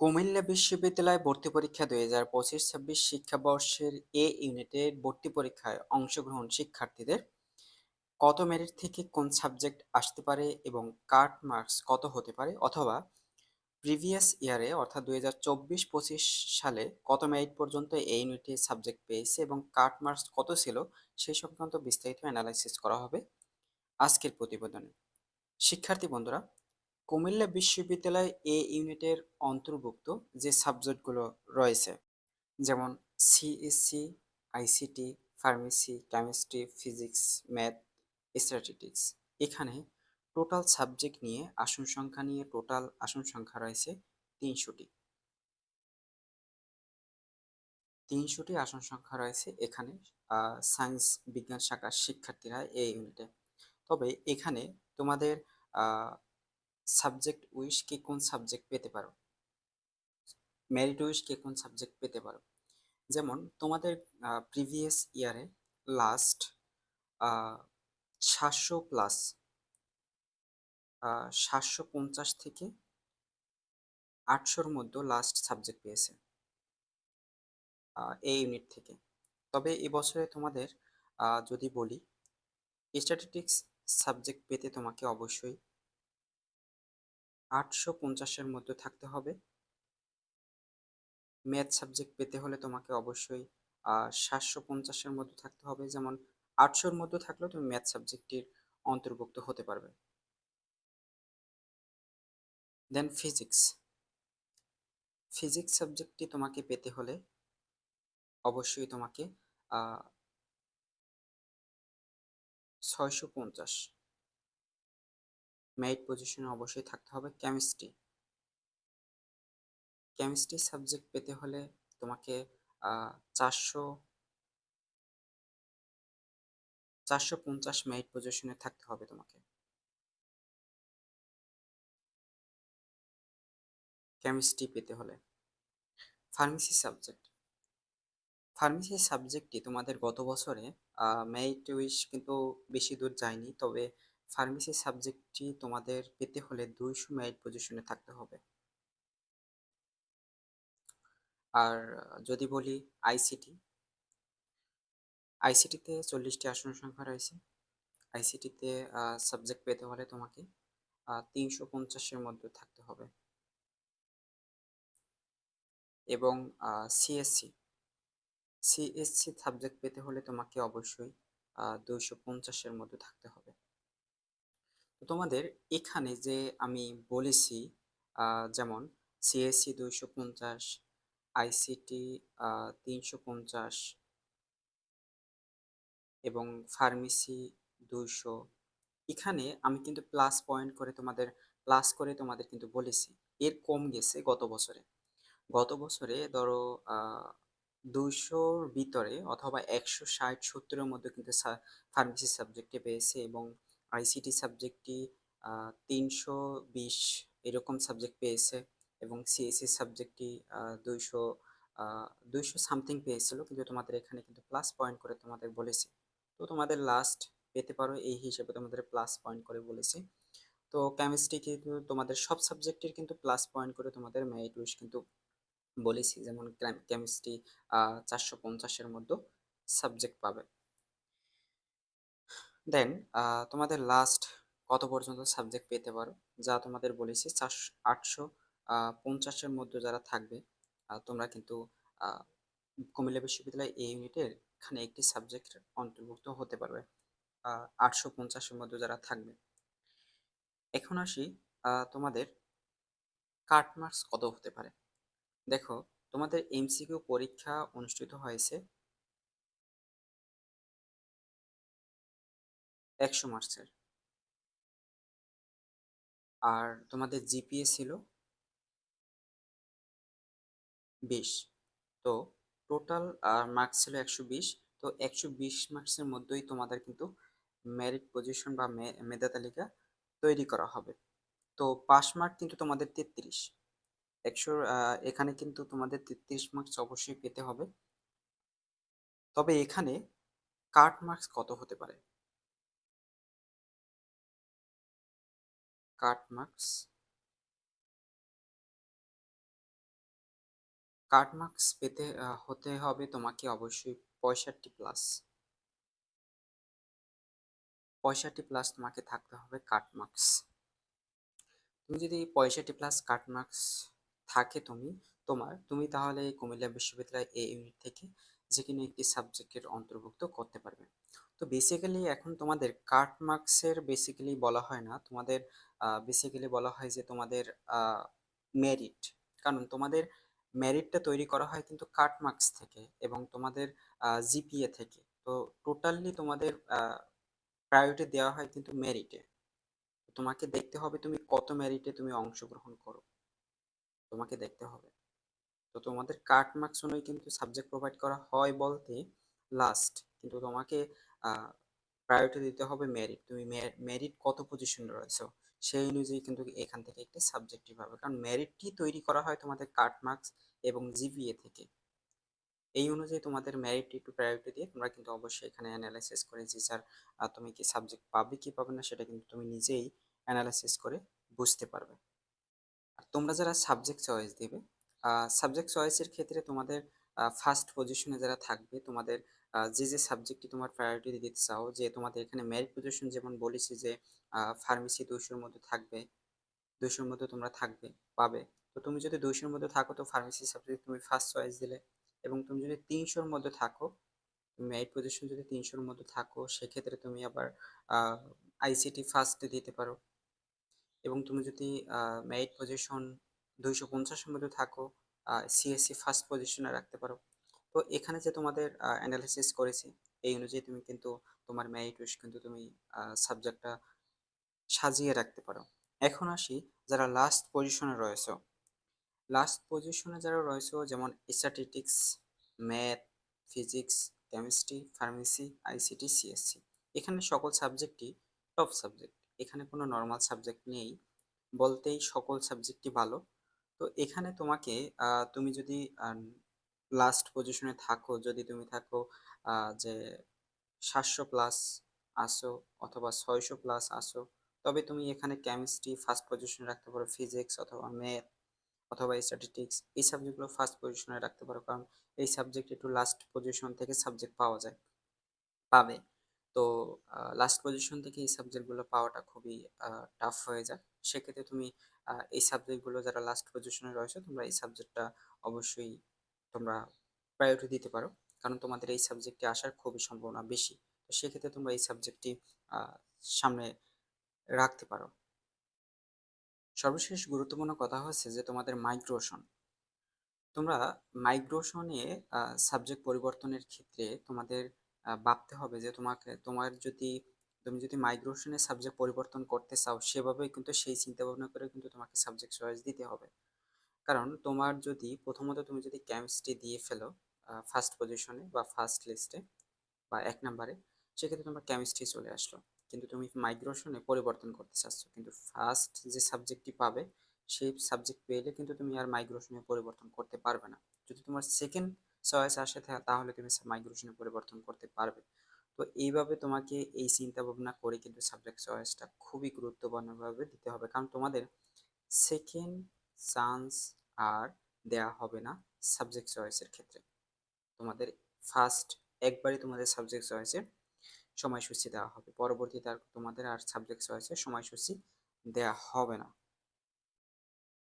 কুমিল্লা বিশ্ববিদ্যালয় ভর্তি পরীক্ষা দুই হাজার পঁচিশ ছাব্বিশ শিক্ষাবর্ষের এ ইউনিটের ভর্তি পরীক্ষায় অংশগ্রহণ শিক্ষার্থীদের কত মেরিট থেকে কোন সাবজেক্ট আসতে পারে এবং কাট মার্কস কত হতে পারে অথবা প্রিভিয়াস ইয়ারে অর্থাৎ দুই হাজার চব্বিশ পঁচিশ সালে কত মেরিট পর্যন্ত এই ইউনিটে সাবজেক্ট পেয়েছে এবং কাট মার্কস কত ছিল সেই সংক্রান্ত বিস্তারিত অ্যানালাইসিস করা হবে আজকের প্রতিবেদনে। শিক্ষার্থী বন্ধুরা কুমিল্লা বিশ্ববিদ্যালয় এ ইউনিটের অন্তর্ভুক্ত যে সাবজেক্টগুলো রয়েছে, যেমন CSC ICT pharmacy chemistry physics math statistics এখানে টোটাল সাবজেক্ট নিয়ে আসন সংখ্যা নিয়ে টোটাল আসন সংখ্যা রয়েছে তিনশোটি। তিনশোটি আসন সংখ্যা রয়েছে এখানে সায়েন্স বিজ্ঞান শাখার শিক্ষার্থীরা এই ইউনিটে। তবে এখানে তোমাদের সাবজেক্ট উইশ কে কোন সাবজেক্ট পেতে পারো? মেরিট উইশ কে কোন সাবজেক্ট পেতে পারো? যেমন তোমাদের প্রিভিয়াস ইয়ারে লাস্ট সাতশো প্লাস সাতশো পঞ্চাশ থেকে আটশোর মধ্যে লাস্ট সাবজেক্ট পেয়েছে এই ইউনিট থেকে। তবে এবছরে তোমাদের যদি বলি স্ট্যাটিস্টিক্স সাবজেক্ট পেতে তোমাকে অবশ্যই আটশো পঞ্চাশের মধ্যে থাকতে হবে। ম্যাথ সাবজেক্ট পেতে হলে তোমাকে অবশ্যই সাতশো পঞ্চাশের মধ্যে থাকতে হবে। যেমন আটশোর মধ্যে থাকলেও তুমি ম্যাথ সাবজেক্টটির অন্তর্ভুক্ত হতে পারবে। দেন ফিজিক্স ফিজিক্স সাবজেক্টটি তোমাকে পেতে হলে অবশ্যই তোমাকে ছয়শো পঞ্চাশ। মেরিট পজিশনে অবশ্যই থাকতে হবে কেমিস্ট্রি কেমিস্ট্রি সাবজেক্ট পেতে হলে তোমাকে চারশো চারশো পঞ্চাশ মেরিট পজিশনে থাকতে হবে তোমাকে। কেমিস্ট্রি পেতে হলে। ফার্মেসি সাবজেক্ট ফার্মেসি সাবজেক্টটি তোমাদের গত বছরে মেরিট উইশ কিন্তু বেশি দূর যায়নি, তবে ফার্মেসি সাবজেক্টটি তোমাদের পেতে হলে দুইশো মেরিট পজিশনে থাকতে হবে। আর যদি বলি আইসিটি আইসিটিতে চল্লিশটি আসন সংখ্যা রয়েছে। আইসিটিতে সাবজেক্ট পেতে হলে তোমাকে তিনশো পঞ্চাশের মধ্যে থাকতে হবে। এবং সিএসসি সিএসসি সাবজেক্ট পেতে হলে তোমাকে অবশ্যই দুইশো পঞ্চাশের মধ্যে থাকতে হবে। তোমাদের এখানে যে আমি বলেছি যেমন সিএসসি দুইশো পঞ্চাশ আইসিটি তিনশো পঞ্চাশ এবং ফার্মেসি দুইশো। এখানে আমি কিন্তু প্লাস পয়েন্ট করে তোমাদের, প্লাস করে তোমাদের কিন্তু বলেছি। এর কম গেছে গত বছরে। গত বছরে ধরো দুইশোর ভিতরে অথবা একশো ষাট সত্তরের মধ্যে কিন্তু ফার্মেসি সাবজেক্টে পেয়েছে এবং আইসিটি সাবজেক্টটি তিনশো বিশ এরকম সাবজেক্ট পেয়েছে এবং সিএসসি সাবজেক্টটি দুইশো দুইশো সামথিং পেয়েছিল। কিন্তু তোমাদের এখানে কিন্তু প্লাস পয়েন্ট করে তোমাদের বলেছে। তো তোমাদের লাস্ট পেতে পারো, এই হিসেবে তোমাদের প্লাস পয়েন্ট করে বলেছে। তো কেমিস্ট্রি কিন্তু তোমাদের সব সাবজেক্টের কিন্তু প্লাস পয়েন্ট করে তোমাদের মেরিট উইশ কিন্তু বলেছি। যেমন কেমিস্ট্রি চারশো পঞ্চাশের মধ্যে সাবজেক্ট পাবে। দেন তোমাদের লাস্ট কত পর্যন্ত সাবজেক্ট পেতে পারো? যা তোমাদের বলেছি চারশো, আটশো পঞ্চাশের মধ্যে যারা থাকবে তোমরা কিন্তু কুমিল্লা বিশ্ববিদ্যালয় এই ইউনিটের এখানে একটি সাবজেক্ট অন্তর্ভুক্ত হতে পারবে আটশো পঞ্চাশের মধ্যে যারা থাকবে। এখন আসি তোমাদের কাট মার্কস কত হতে পারে? দেখো, তোমাদের এমসিকিউ পরীক্ষা অনুষ্ঠিত হয়েছে একশো মার্কসের। আর তোমাদের জিপিএ ছিল? বিশ। তো টোটাল মার্কস ছিল একশো বিশ। তো একশো বিশ মার্কসের মধ্যেই তোমাদের কিন্তু মেরিট পজিশন বা মেধা তালিকা তৈরি করা হবে। তো পাস মার্ক কিন্তু তোমাদের তেত্রিশ। একশোর এখানে কিন্তু তোমাদের তেত্রিশ মার্কস অবশ্যই পেতে হবে। তবে এখানে কাট মার্কস কত হতে পারে? কাট মার্কস। কাট মার্কস পেতে হতে হবে তোমাকে অবশ্যই পঁয়ষট্টি প্লাস। পঁয়ষট্টি প্লাস তোমাকে থাকতে হবে কাট মার্কস। তুমি যদি পঁয়ষট্টি প্লাস কাট মার্কস থাকে তুমি, তোমার, তুমি তাহলে কুমিল্লা বিশ্ববিদ্যালয় এ ইউনিট থেকে যে কোনো একটি সাবজেক্টের অন্তর্ভুক্ত করতে পারবে। তো বেসিক্যালি এখন তোমাদের কাট মার্কসের বেসিক্যালি বলা হয় না, তোমাদের বেসিক্যালি বলা হয় যে তোমাদের মেরিট কারণ তোমাদের মেরিটটা তৈরি করা হয় কিন্তু কাট মার্কস থেকে এবং তোমাদের জিপিএ থেকে। তো টোটালি তোমাদের প্রায়োরিটি দেওয়া হয় কিন্তু মেরিটে তোমাকে দেখতে হবে তুমি কত মেরিটে তুমি অংশগ্রহণ করো। তোমাকে দেখতে হবে। তো তোমাদের কাট মার্কস অনুযায়ী কিন্তু সাবজেক্ট প্রোভাইড করা হয় বলতে লাস্ট কিন্তু তোমাকে প্রায়োরিটি দিতে হবে মেরিট তুমি মেরিট কত পজিশনে রয়েছো? সেই অনুযায়ী কিন্তু এখান থেকে একটি সাবজেক্টিভ হবে। কারণ মেরিটটি তৈরি করা হয় তোমাদের কাট মার্কস এবং জিপিএ থেকে? এই অনুযায়ী তোমাদের মেরিট একটু প্রায়োরিটি দিয়ে তোমরা কিন্তু অবশ্যই এখানে অ্যানালাইসিস করে যে, স্যার তুমি কি সাবজেক্ট পাবে কি পাবে না? সেটা কিন্তু তুমি নিজেই অ্যানালাইসিস করে বুঝতে পারবে। আর তোমরা যারা সাবজেক্ট চয়েস দিবে সাবজেক্ট চয়েসের ক্ষেত্রে তোমাদের ফার্স্ট পজিশনে যারা থাকবে, তোমাদের যে যে সাবজেক্টটি তোমার প্রায়োরিটি দিতে চাও, যে তোমাদের এখানে মেরিট পজিশন যেমন বলেছি যে ফার্মেসি দুশোর মধ্যে থাকবে দুশোর মধ্যে তোমরা থাকবে, পাবে। তো তুমি যদি দুশোর মধ্যে থাকো, তো ফার্মেসি সাবজেক্ট তুমি ফার্স্ট চয়েস দিলে। এবং তুমি যদি তিনশোর মধ্যে থাকো মেরিট পজিশন যদি তিনশোর মধ্যে থাকো, সেক্ষেত্রে তুমি আবার আইসিটি ফার্স্ট দিতে পারো। এবং তুমি যদি মেরিট পজিশন দুইশো পঞ্চাশের মধ্যে থাকো সিএসসি ফার্স্ট পজিশনে রাখতে পারো। তো এখানে যে তোমাদের অ্যানালিসিস করেছি, এই অনুযায়ী তুমি কিন্তু তোমার মেরিট ওয়েস কিন্তু তুমি সাবজেক্টটা সাজিয়ে রাখতে পারো। এখন আসি, যারা লাস্ট পজিশনে রয়েছে। লাস্ট পজিশনে যারা রয়েছে, যেমন statistics math physics chemistry pharmacy ICT CSC এখানে সকল সাবজেক্টই টপ সাবজেক্ট এখানে কোনো নর্মাল সাবজেক্ট নেই, বলতেই সকল সাবজেক্টই ভালো। তো এখানে তোমাকে তুমি যদি লাস্ট পজিশনে থাকো, যদি তুমি থাকো যে সাতশো প্লাস আসো অথবা ছয়শো প্লাস আসো, তবে তুমি এখানে কেমিস্ট্রি ফার্স্ট পজিশনে রাখতে পারো ফিজিক্স অথবা ম্যাথ অথবা স্ট্যাটিস্টিক্স এই সাবজেক্টগুলো ফার্স্ট পজিশনে রাখতে পারো, কারণ এই সাবজেক্ট একটু লাস্ট পজিশন থেকে সাবজেক্ট পাওয়া যায়, পাবে। তো লাস্ট পজিশন থেকে এই সাবজেক্টগুলো পাওয়াটা খুবই টাফ হয়ে যায়। সেক্ষেত্রে তুমি এই সাবজেক্টগুলো যারা লাস্ট পজিশনে রয়েছে, তোমরা এই সাবজেক্টটা অবশ্যই তোমরা প্রায়োরিটি দিতে পারো। কারণ তোমাদের এই সাবজেক্টে আসার খুবই সম্ভাবনা বেশি। তো সেক্ষেত্রে তোমরা এই সাবজেক্টটি সামনে রাখতে পারো। সর্বশেষ গুরুত্বপূর্ণ কথা হচ্ছে যে, তোমাদের মাইগ্রেশন তোমরা মাইগ্রেশনে সাবজেক্ট পরিবর্তনের ক্ষেত্রে তোমাদের ভাবতে হবে যে, তোমাকে, তোমার যদি, তুমি যদি মাইগ্রেশনের সাবজেক্ট পরিবর্তন করতে চাও সেভাবেই কিন্তু সেই চিন্তা ভাবনা করে কিন্তু তোমাকে সাবজেক্ট চয়েস দিতে হবে। কারণ তোমার যদি প্রথমত তুমি যদি কেমিস্ট্রি দিয়ে ফেলো ফার্স্ট পজিশনে বা ফার্স্ট লিস্টে বা এক নাম্বারে সেক্ষেত্রে তোমার কেমিস্ট্রি চলে আসলো। কিন্তু তুমি মাইগ্রেশনে পরিবর্তন করতে চাচ্ছ। কিন্তু ফার্স্ট যে সাবজেক্টটি পাবে, সেই সাবজেক্ট পেলে কিন্তু তুমি আর মাইগ্রেশনে পরিবর্তন করতে পারবে না। যদি তোমার সেকেন্ড চয়েস আসে তাহলে তুমি মাইগ্রেশনে পরিবর্তন করতে পারবে। তো এইভাবে তোমাকে এই চিন্তা ভাবনা করে কিন্তু সাবজেক্ট চয়েসটা খুবই গুরুত্বপূর্ণভাবে দিতে হবে। কারণ তোমাদের সেকেন্ড চান্স আর দেয়া হবে না সাবজেক্ট চয়েসের ক্ষেত্রে। তোমাদের ফার্স্ট একবারই তোমাদের সাবজেক্ট চয়েসের সময়সূচি দেওয়া হবে। পরবর্তীতে আর তোমাদের আর সাবজেক্ট চয়েসের সময়সূচি দেওয়া হবে না।